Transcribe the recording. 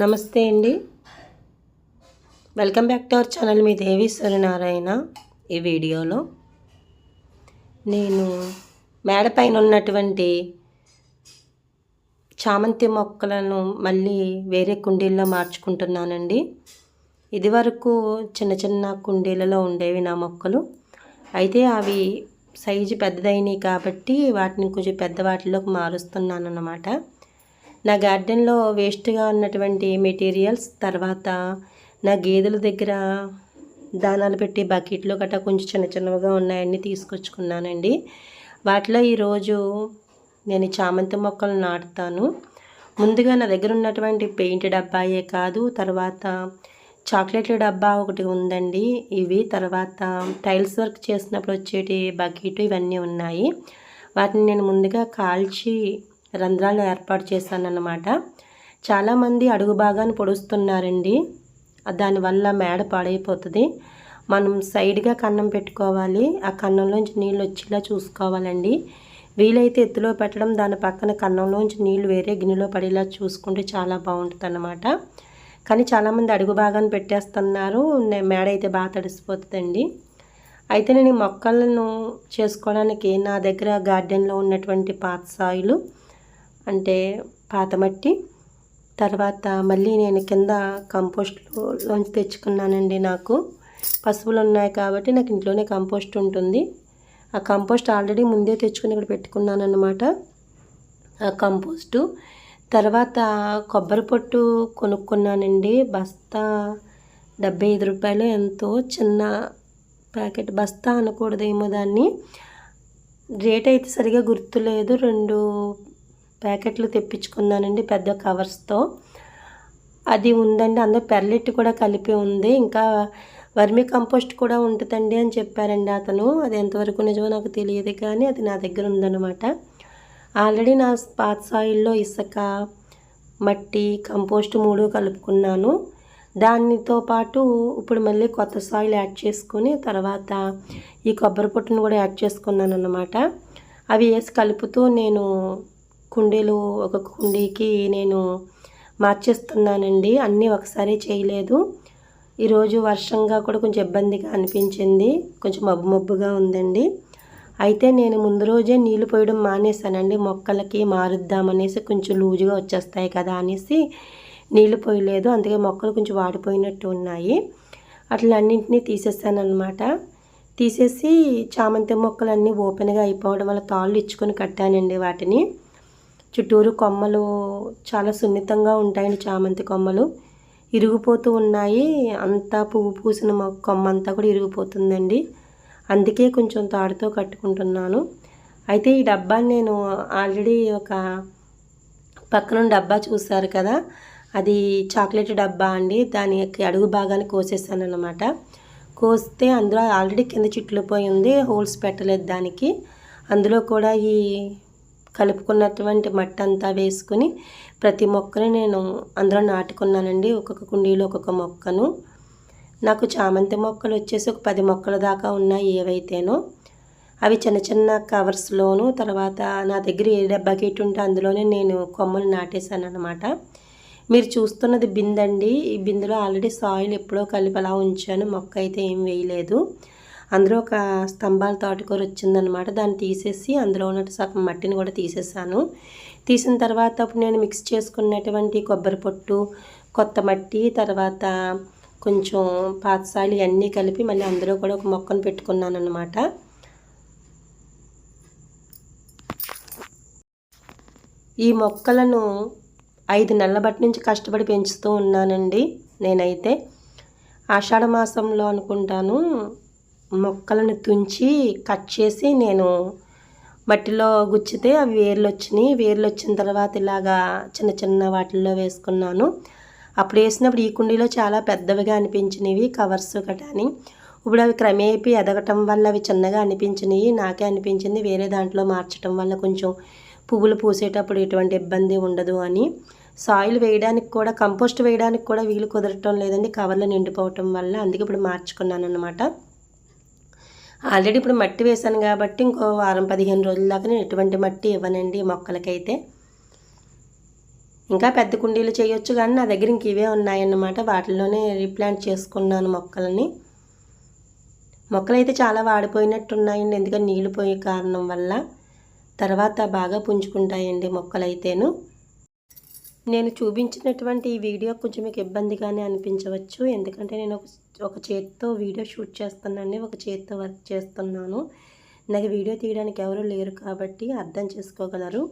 నమస్తే అండి. Welcome back to our channel మీ దేవి సూర్యనారాయణ. ఈ వీడియోలో నేను మేడ పైన ఉన్నటువంటి చామంతి మొక్కలను మళ్ళీ వేరే కుండీల్లో మార్చుకుంటున్నానండి. ఇది వరకు చిన్న చిన్న కుండీలలో ఉండేవి నా మొక్కలు. అయితే అవి సైజు పెద్దదైనవి కాబట్టి వాటిని కొంచెం పెద్ద వాటిలోకి మారుస్తున్నాను అన్నమాట నా గార్డెన్లో వేస్ట్గా ఉన్నటువంటి మెటీరియల్స్ తర్వాత నా గేదెల దగ్గర దానాలు పెట్టి బకెట్లో గట్రా కొంచెం చిన్న చిన్నవిగా ఉన్నాయన్నీ తీసుకొచ్చుకున్నానండి. వాటిలో ఈరోజు నేను చామంతి మొక్కలు నాటుతాను. ముందుగా నా దగ్గర ఉన్నటువంటి పెయింట్ డబ్బాయే కాదు తర్వాత చాక్లెట్ల డబ్బా ఒకటి ఉందండి. ఇవి తర్వాత టైల్స్ వర్క్ చేసినప్పుడు వచ్చేటి బకెట్ ఇవన్నీ ఉన్నాయి. వాటిని నేను ముందుగా కాల్చి రంధ్రాలు ఏర్పాటు చేశాను అన్నమాట చాలామంది అడుగు భాగాన్ని పొడుస్తున్నారండి. దానివల్ల మేడ పాడైపోతుంది. మనం సైడ్గా కన్నం పెట్టుకోవాలి. ఆ కన్నంలోంచి నీళ్ళు వచ్చేలా చూసుకోవాలండి. వీలైతే ఎత్తులో పెట్టడం దాని పక్కన కన్నంలోంచి నీళ్ళు వేరే గిన్నెలో పడేలా చూసుకుంటే చాలా బాగుంటుంది అన్నమాట కానీ చాలామంది అడుగు భాగాన్ని పెట్టేస్తున్నారు. మేడ అయితే బాగా తడిసిపోతుందండి. అయితే నేను మొక్కలను చేసుకోవడానికి నా దగ్గర గార్డెన్లో ఉన్నటువంటి పాత సాయిలు అంటే పాత మట్టి తర్వాత మళ్ళీ నేను కింద కంపోస్ట్లోంచి తెచ్చుకున్నానండి నాకు. పశువులు ఉన్నాయి కాబట్టి నాకు ఇంట్లోనే కంపోస్ట్ ఉంటుంది. ఆ కంపోస్ట్ ఆల్రెడీ ముందే తెచ్చుకుని ఇక్కడ పెట్టుకున్నాను అనమాట ఆ కంపోస్టు. తర్వాత కొబ్బరి పొట్టు కొనుక్కున్నానండి. బస్తా డెబ్బై ఐదు రూపాయలు ఎంతో చిన్న ప్యాకెట్. బస్తా అనకూడదేమో దాన్ని. రేట్ అయితే సరిగా గుర్తులేదు. రెండు ప్యాకెట్లు తెప్పించుకున్నానండి పెద్ద కవర్స్తో. అది ఉందండి అందులో పెర్లెట్ కూడా కలిపి ఉంది. ఇంకా వర్మి కంపోస్ట్ కూడా ఉంటుందండి అని చెప్పారండి అతను. అది ఎంతవరకు నిజమో నాకు తెలియదు కానీ అది నా దగ్గర ఉందన్నమాట. ఆల్రెడీ నా పాత సాయిల్లో ఇసుక మట్టి కంపోస్ట్ మూడు కలుపుకున్నాను. దానితో పాటు ఇప్పుడు మళ్ళీ కొత్త సాయిల్ యాడ్ చేసుకుని తర్వాత ఈ కొబ్బరి పొట్టును కూడా యాడ్ చేసుకున్నాను అన్నమాట అవి వేసి కలుపుతూ నేను కుండీలు ఒక కుండీకి నేను మార్చేస్తున్నానండి. అన్నీ ఒకసారి చేయలేదు. ఈరోజు వర్షంగా కూడా కొంచెం ఇబ్బందిగా అనిపించింది. కొంచెం మబ్బు మబ్బుగా ఉందండి. అయితే నేను ముందు రోజే నీళ్ళు పోయడం మానేశానండి. మొక్కలకి మారుద్దామనేసి కొంచెం లూజుగా వచ్చేస్తాయి కదా అనేసి నీళ్ళు పోయలేదు. అందుకే మొక్కలు కొంచెం వాడిపోయినట్టు ఉన్నాయి. అట్లా అన్నింటినీ తీసేసానమాట తీసేసి చామంతి మొక్కలన్నీ ఓపెన్గా అయిపోవడం వల్ల తాళ్ళు ఇచ్చుకొని కట్టానండి వాటిని. చుట్టూరు కొమ్మలు చాలా సున్నితంగా ఉంటాయండి చామంతి కొమ్మలు. ఇరిగిపోతూ ఉన్నాయి. అంతా పువ్వు పూసిన కొమ్మ అంతా కూడా ఇరిగిపోతుందండి. అందుకే కొంచెం తాడుతో కట్టుకుంటున్నాను. అయితే ఈ డబ్బాని నేను ఆల్రెడీ ఒక పక్కన డబ్బా చూశారు కదా. అది చాక్లెట్ డబ్బా అండి. దాని అడుగు భాగాన్ని కోసేసాను అనమాట కోస్తే అందులో ఆల్రెడీ కింద చిట్లు పోయి ఉంది. హోల్స్ పెట్టలేదు దానికి. అందులో కూడా ఈ కలుపుకున్నటువంటి మట్టి అంతా వేసుకుని ప్రతి మొక్కని నేను అందులో నాటుకున్నానండి. ఒక్కొక్క కుండీలో ఒక్కొక్క మొక్కను. నాకు చామంతి మొక్కలు వచ్చేసి ఒక పది మొక్కల దాకా ఉన్నాయి ఏవైతేనో. అవి చిన్న చిన్న కవర్స్లోను తర్వాత నా దగ్గర ఏ బకెట్ ఉంటే అందులోనే నేను కొమ్మలు నాటేశాను అనమాట మీరు చూస్తున్నది బిందండి. ఈ బిందులో ఆల్రెడీ సాయిల్ ఎప్పుడో కలిపి అలా ఉంచాను. మొక్క అయితే ఏం వేయలేదు. అందులో ఒక స్తంభాల తోటకూర వచ్చిందనమాట. దాన్ని తీసేసి అందులో ఉన్నట్టు సగం మట్టిని కూడా తీసేసాను. తీసిన తర్వాత అప్పుడు నేను మిక్స్ చేసుకున్నటువంటి కొబ్బరి పొట్టు కొత్త మట్టి తర్వాత కొంచెం పాతసాలు ఇవన్నీ కలిపి మళ్ళీ అందులో కూడా ఒక మొక్కను పెట్టుకున్నాను అనమాట ఈ మొక్కలను ఐదు నెలల బట్టి నుంచి కష్టపడి పెంచుతూ ఉన్నానండి నేనైతే. ఆషాఢ మాసంలో అనుకుంటాను. మొక్కలను తుంచి కట్ చేసి నేను మట్టిలో గుచ్చితే అవి వేర్లు వచ్చినాయి వేర్లు వచ్చిన తర్వాత ఇలాగా చిన్న చిన్న వాటిల్లో వేసుకున్నాను. అప్పుడు వేసినప్పుడు ఈ కుండీలో చాలా పెద్దవిగా అనిపించినవి కవర్స్ కటాని ఇప్పుడు అవి క్రమేపీ ఎదగటం వల్ల అవి చిన్నగా అనిపించినవి నాకే అనిపించింది వేరే దాంట్లో మార్చడం వల్ల కొంచెం పువ్వులు పూసేటప్పుడు ఎటువంటి ఇబ్బంది ఉండదు అని. సాయిల్ వేయడానికి కూడా కంపోస్ట్ వేయడానికి కూడా వీలు కుదరటం లేదండి. కవర్లు నిండిపోవటం వల్ల అందుకే ఇప్పుడు మార్చుకున్నాను అనమాట ఆల్రెడీ ఇప్పుడు మట్టి వేశాను కాబట్టి ఇంకో వారం పదిహేను రోజుల దాకా నేను ఎటువంటి మట్టి ఇవ్వనండి మొక్కలకైతే. ఇంకా పెద్ద కుండీలు చేయొచ్చు కానీ నా దగ్గర ఇంక ఇవే ఉన్నాయన్నమాట. వాటిలోనే రీప్లాంట్ చేసుకున్నాను మొక్కలని. మొక్కలు అయితే చాలా వాడిపోయినట్టు ఉన్నాయండి ఎందుకంటే నీళ్ళు పోయే కారణం వల్ల తర్వాత బాగా పుంజుకుంటాయండి మొక్కలైతేను. నేను చూపించినటువంటి ఈ వీడియో కొంచెం మీకు ఇబ్బందిగానే అనిపించవచ్చు. ఎందుకంటే నేను ఒక చేతితో వీడియో షూట్ చేస్తున్నాను ఒక చేతితో వర్క్ చేస్తున్నాను. నాకు వీడియో తీయడానికి ఎవరు లేరు కాబట్టి అర్థం చేసుకోగలరు.